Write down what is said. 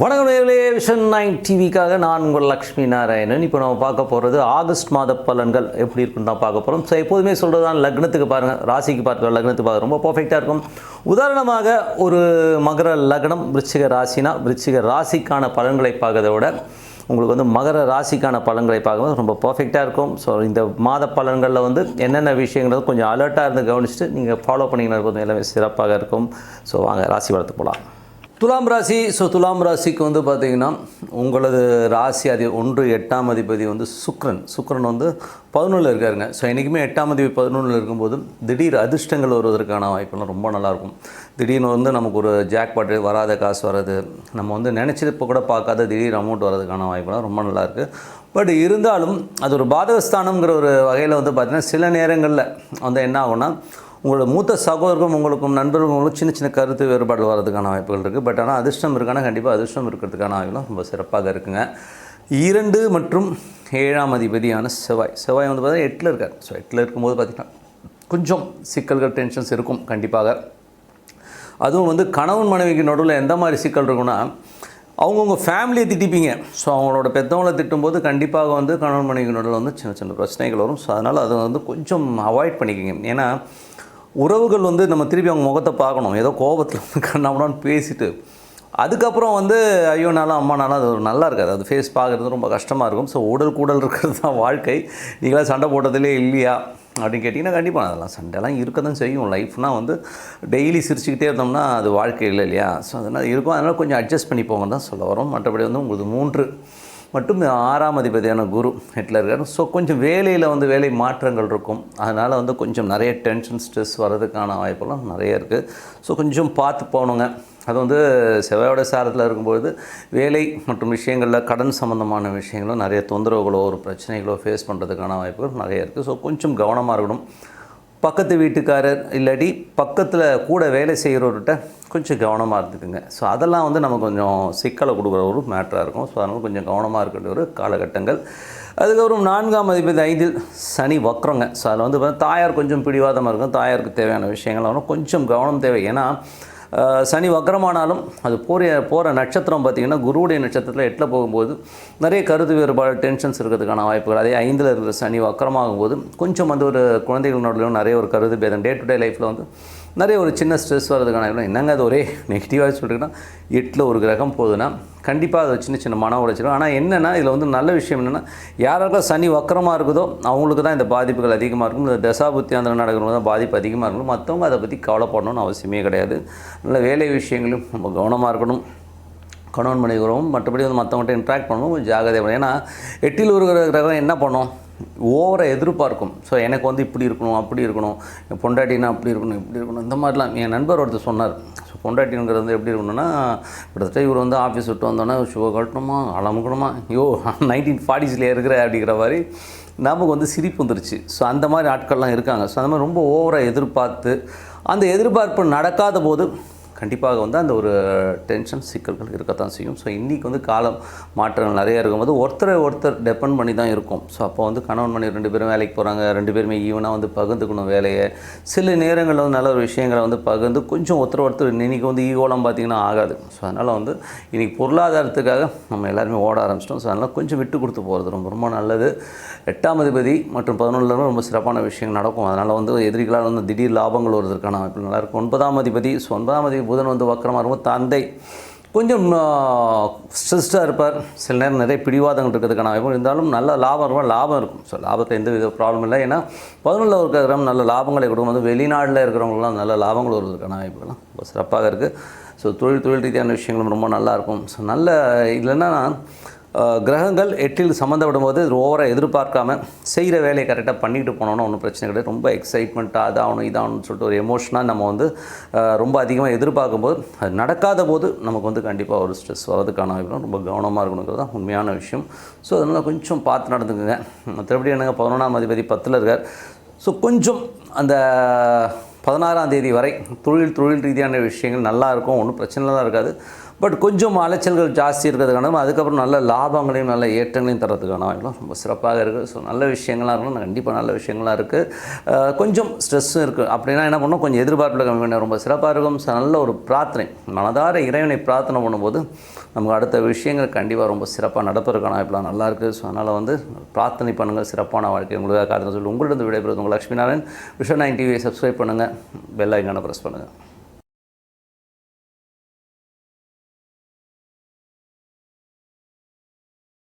வணக்கம் நேர்களே vision nine டிவிக்காக நான் உங்கள் லக்ஷ்மி நாராயணன். இப்போ நம்ம பார்க்க போகிறது ஆகஸ்ட் மாத பலன்கள் எப்படி இருக்குன்னு தான் பார்க்க போகிறோம் ஸோ எப்போதுமே சொல்கிறது தான் லக்னத்துக்கு பாருங்கள் ராசிக்கு பார்க்க லக்னத்துக்கு பார்க்க ரொம்ப பர்ஃபெக்டாக இருக்கும். உதாரணமாக ஒரு மகர லக்னம் விருச்சிக ராசினா விருச்சிக ராசிக்கான பலன்களை பார்க்கறத விட உங்களுக்கு வந்து மகர ராசிக்கான பலன்களை பார்க்கும்போது ரொம்ப பர்ஃபெக்டாக இருக்கும். ஸோ இந்த மாத பலன்களில் வந்து என்னென்ன விஷயங்கிறது கொஞ்சம் அலர்ட்டாக இருந்து கவனிச்சுட்டு நீங்கள் ஃபாலோ பண்ணிங்கன்னா கொஞ்சம் எல்லாமே சிறப்பாக இருக்கும். ஸோ வாங்க ராசி வளர்த்து போகலாம் துலாம் ராசி ஸோ துலாம் ராசிக்கு வந்து பார்த்தீங்கன்னா உங்களது ராசி அதி ஒன்று எட்டாம் அதிபதி வந்து சுக்ரன். சுக்ரன் வந்து பதினொன்றில் இருக்காருங்க. ஸோ என்றைக்குமே எட்டாம் அதிபதி பதினொன்றில் இருக்கும்போது திடீர் அதிர்ஷ்டங்கள் வருவதற்கான வாய்ப்பெல்லாம் ரொம்ப நல்லாயிருக்கும். திடீர்னு வந்து நமக்கு ஒரு ஜாக்பாட்டு வராத காசு வர்றது நம்ம வந்து நினச்சது இப்போ கூட பார்க்காத திடீர் அமௌண்ட் வர்றதுக்கான வாய்ப்பெல்லாம் ரொம்ப நல்லாயிருக்கு. பட் இருந்தாலும் அது ஒரு பாதகஸ்தானங்கிற ஒரு வகையில் வந்து பார்த்திங்கன்னா சில நேரங்களில் வந்து என்ன ஆகும்னா உங்களோட மூத்த சகோதரர்களும் உங்களுக்கும் நண்பர்களும் சின்ன சின்ன கருத்து வேறுபாடு வர்றதுக்கான வாய்ப்புகள் இருக்குது பட் ஆனால் அதிர்ஷ்டம் இருக்கானா? கண்டிப்பாக அதிர்ஷ்டம் இருக்கிறதுக்கான வாய்ப்புலாம் ரொம்ப சிறப்பாக இருக்குங்க. இரண்டு மற்றும் ஏழாம் அதிபதியான செவ்வாய். செவ்வாய் வந்து பார்த்தீங்கன்னா எட்டில் இருக்கார். ஸோ எட்டில் இருக்கும்போது பார்த்திங்கன்னா கொஞ்சம் சிக்கல்கள் டென்ஷன்ஸ் இருக்கும் கண்டிப்பாக. அதுவும் வந்து கணவன் மனைவிக்கு நடுவில் எந்த மாதிரி சிக்கல் இருக்குன்னா அவங்கவுங்க ஃபேமிலியை திட்டிப்பீங்க. ஸோ அவங்களோட பெற்றவங்களை திட்டும்போது கண்டிப்பாக வந்து கணவன் மனைவிக்கு நடுவில் வந்து சின்ன சின்ன பிரச்சனைகள் வரும். ஸோ அதனால் அதை வந்து கொஞ்சம் அவாய்ட் பண்ணிக்கிங்க. ஏன்னா உறவுகள் வந்து நம்ம திருப்பி அவங்க முகத்தை பார்க்கணும். ஏதோ கோபத்தில் வந்து கண்ணாமடான்னு பேசிட்டு. அதுக்கப்புறம் வந்து ஐயோ நாளும் அம்மா நாளும் அது ஒரு நல்லா இருக்காது. அது ஃபேஸ் பார்க்குறது ரொம்ப கஷ்டமாக இருக்கும். ஸோ உடல் கூடல் இருக்கிறது தான் வாழ்க்கை. நீங்களாம் சண்டை போட்டதுலேயே இல்லையா? அப்படின்னு கேட்டிங்கன்னா கண்டிப்பாக அதெல்லாம் சண்டைலாம் இருக்க தான் செய்யும். லைஃப்னால் வந்து டெய்லி சிரிச்சுக்கிட்டே இருந்தோம்னா அது வாழ்க்கை இல்லை இல்லையா? ஸோ அதனால் இருக்கும். அதனால் கொஞ்சம் அட்ஜஸ்ட் பண்ணி போங்க தான் சொல்ல வரோம். மற்றபடி வந்து உங்களுக்கு மூன்று மட்டும் ஆறாம் அதிபதியான குரு ஹெட்டில் இருக்கார். ஸோ கொஞ்சம் வேலையில் வந்து வேலை மாற்றங்கள் இருக்கும். அதனால் வந்து கொஞ்சம் நிறைய டென்ஷன் ஸ்ட்ரெஸ் வர்றதுக்கான வாய்ப்பெல்லாம் நிறைய இருக்குது ஸோ கொஞ்சம் பார்த்து போகணுங்க. அது வந்து செவ்வாயோட சாரத்தில் இருக்கும்பொழுது வேலை மற்றும் விஷயங்களில் கடன் சம்மந்தமான விஷயங்களும் நிறைய தொந்தரவுகளோ ஒரு பிரச்சனைகளோ ஃபேஸ் பண்ணுறதுக்கான வாய்ப்புகள் நிறைய இருக்குது ஸோ கொஞ்சம் கவனமாக இருக்கணும். பக்கத்து வீட்டுக்காரர் இல்லாட்டி பக்கத்தில் கூட வேலை செய்கிறவர்கிட்ட கொஞ்சம் கவனமாக இருந்துக்குங்க. ஸோ அதெல்லாம் வந்து நம்ம கொஞ்சம் சிக்கலை கொடுக்குற ஒரு மேட்டராக இருக்கும். ஸோ அதனால் கொஞ்சம் கவனமாக இருக்கின்ற ஒரு காலகட்டங்கள். அதுக்கப்புறம் நான்காம் அதிபதி ஐந்தில் சனி வக்ரங்க. ஸோ அதில் வந்து பார்த்தா தாயார் கொஞ்சம் பிடிவாதமாக இருக்கும். தாயாருக்கு தேவையான விஷயங்கள் கொஞ்சம் கவனம் தேவை. ஏன்னா சனி வக்கரமானாலும் அது போகிற போகிற நட்சத்திரம் பார்த்திங்கன்னா குருவுடைய நட்சத்திரத்தில் எட்டில் போகும்போது நிறைய கருத்து வேறுபாடு டென்ஷன்ஸ் இருக்கிறதுக்கான வாய்ப்புகள். அதே ஐந்தில் இருக்கிற சனி வக்கரமாகும் போது கொஞ்சம் வந்து ஒரு குழந்தைகளோடலையும் நிறைய ஒரு கருத்து பேதம். டே டு டே லைஃப்பில் வந்து நிறைய ஒரு சின்ன ஸ்ட்ரெஸ் வர்றதுக்கான என்னங்க? அது ஒரே நெகட்டிவாக சொல்லிட்டுன்னா எட்டில் ஒரு கிரகம் போகுதுன்னா கண்டிப்பாக அது சின்ன சின்ன மன உடைச்சிடும் ஆனால் என்னென்னா இதில் வந்து நல்ல விஷயம் என்னென்னா யாராருக்கும் சனி வக்கரமாக இருக்குதோ அவங்களுக்கு தான் இந்த பாதிப்புகள் அதிகமாக இருக்கும். இந்த தசாபுத்தியாந்திரம் நடக்கிறவங்க தான் பாதிப்பு அதிகமாக இருக்கும். மற்றவங்க அதை பற்றி கவலைப்படணும்னு அவசியமே கிடையாது. நல்ல வேலை விஷயங்களும் நம்ம கவனமாக இருக்கணும். கணவன் மனைவி உறவும் மற்றபடி வந்து மற்றவங்கள்ட்ட இன்ட்ராக்ட் பண்ணணும். ஜாகிரதை ஏன்னா எட்டில் ஒரு கிரகம் என்ன பண்ணும்? ஓவரை எதிர்பார்க்கும். ஸோ எனக்கு வந்து இப்படி இருக்கணும் அப்படி இருக்கணும் என் பொண்டாட்டினா அப்படி இருக்கணும் இப்படி இருக்கணும் இந்த மாதிரிலாம் என் நண்பர் ஒருத்தர் சொன்னார். ஸோ பொண்டாட்டிங்கிறது வந்து எப்படி இருக்கணும்னா கிட்டத்தட்ட இவர் வந்து ஆஃபீஸ் விட்டு வந்தோன்னே ஷூவை கட்டணுமா அலமுக்கணுமா ஐயோ நைன்டீன் ஃபார்ட்டிஸ்லேயே இருக்கிற அப்படிங்கிற மாதிரி நமக்கு வந்து சிரிப்பு வந்துருச்சு. ஸோ அந்த மாதிரி ஆட்கள்லாம் இருக்காங்க. ஸோ அந்த மாதிரி ரொம்ப ஓவராக எதிர்பார்த்து அந்த எதிர்பார்ப்பு நடக்காத போது கண்டிப்பாக வந்து அந்த ஒரு டென்ஷன் சிக்கல்கள் இருக்கத்தான் செய்யும். ஸோ இன்றைக்கி வந்து காலம் மாற்றங்கள் நிறைய இருக்கும்போது ஒருத்தரை ஒருத்தர் டெபெண்ட் பண்ணி தான் இருக்கும். ஸோ அப்போ வந்து கணவன் மணி ரெண்டு பேரும் வேலைக்கு போகிறாங்க ரெண்டு பேருமே ஈவனாக வந்து பகிர்ந்துக்கணும் வேலையை. சில நேரங்களில் வந்து நல்ல ஒரு விஷயங்களை வந்து பகிர்ந்து கொஞ்சம் ஒருத்தர் ஒருத்தர் இன்றைக்கி வந்து ஈகோலம் பார்த்திங்கன்னா ஆகாது. ஸோ அதனால் வந்து இன்றைக்கி பொருளாதாரத்துக்காக நம்ம எல்லாருமே ஓட ஆரம்பிச்சிட்டோம். ஸோ அதனால் கொஞ்சம் விட்டு கொடுத்து போகிறது ரொம்ப ரொம்ப நல்லது. எட்டாம் அதிபதி மற்றும் பதினொன்றில் ரொம்ப சிறப்பான விஷயங்கள் நடக்கும். அதனால் வந்து எதிரிகளால் வந்து திடீர் லாபங்கள் வருவதற்கான வாய்ப்பு நல்லா இருக்கும் ஒன்பதாம் அதிபதி ஸோ ஒன்பதாம் அதிபதி புதன் வந்து வக்கரமாக இருக்கும். தந்தை கொஞ்சம் ஸ்ட்ரெஸ்டாக இருப்பார். சில நேரம் நிறைய பிடிவாதங்கள் இருக்கிறதுக்கான வாய்ப்பு இருந்தாலும் நல்ல லாபம் இருக்கும். லாபம் இருக்கும். ஸோ லாபத்தில் எந்த வித ப்ராப்ளம் இல்லை. ஏன்னா பதினொன்றில் இருக்கிற நல்ல லாபங்களை கொடுக்கும். வந்து வெளிநாட்டில் இருக்கிறவங்களாம் நல்ல லாபங்கள் வருவதற்கான வாய்ப்புகள்லாம் ரொம்ப சிறப்பாக இருக்குது ஸோ தொழில் தொழில் ரீதியான விஷயங்களும் ரொம்ப நல்லாயிருக்கும் ஸோ நல்ல இல்லைன்னா கிரகங்கள் எட்டில் சம்மந்தப்படும் போது ஓவராக எதிர்பார்க்காம செய்கிற வேலையை கரெக்டாக பண்ணிட்டு போனோம்னா ஒன்றும் பிரச்சனை கிடையாது. ரொம்ப எக்ஸைட்மெண்ட்டாக அதாகணும் இதாகணும்னு சொல்லிட்டு ஒரு எமோஷனாக நம்ம வந்து ரொம்ப அதிகமாக எதிர்பார்க்கும் போது அது நடக்காத போது நமக்கு வந்து கண்டிப்பாக ஒரு ஸ்ட்ரெஸ் வரதுக்கான வாய்ப்பு ரொம்ப கவனமாக இருக்கணுங்கிறது தான் உண்மையான விஷயம். ஸோ அதனால் கொஞ்சம் பார்த்து நடந்துக்குங்க. மற்றபடி என்னங்க பதினொன்றாம் அதிபதி பத்தில் இருக்கார். ஸோ கொஞ்சம் அந்த பதினாறாம் தேதி வரை தொழில் தொழில் ரீதியான விஷயங்கள் நல்லாயிருக்கும் ஒன்றும் பிரச்சனைலாம் இருக்காது. பட் கொஞ்சம் அலைச்சல்கள் ஜாஸ்தி இருக்கிறதுக்கான அதுக்கப்புறம் நல்ல லாபங்களையும் நல்ல ஏற்றங்களையும் தரதுக்கான வாய்ப்புலாம் ரொம்ப சிறப்பாக இருக்குது ஸோ நல்ல விஷயங்களாக இருக்கணும் கண்டிப்பாக நல்ல விஷயங்களாக இருக்குது கொஞ்சம் ஸ்ட்ரெஸ்ஸும் இருக்குது அப்படின்னா என்ன பண்ணோம்? கொஞ்சம் எதிர்பார்ப்பில் கம்மி பண்ண ரொம்ப சிறப்பாக இருக்கும். ஸோ நல்ல ஒரு பிரார்த்தனை மனதார இறைவனை பிரார்த்தனை பண்ணும்போது நமக்கு அடுத்த விஷயங்கள் கண்டிப்பாக ரொம்ப சிறப்பாக நடப்பதற்கான வாய்ப்புலாம் நல்லா இருக்குது ஸோ அதனால் வந்து பிரார்த்தனை பண்ணுங்கள். சிறப்பான வாழ்க்கை. உங்களுக்காக காரணம் சொல்லி உங்கள்கிட்ட விடைபெறுவது உங்கள் லக்ஷ்மி நாராயண் விஷன் நைன் டிவியை சப்ஸ்கிரைப் பண்ணுங்கள் பெல் ஐக்கான ப்ரெஸ் பண்ணுங்கள்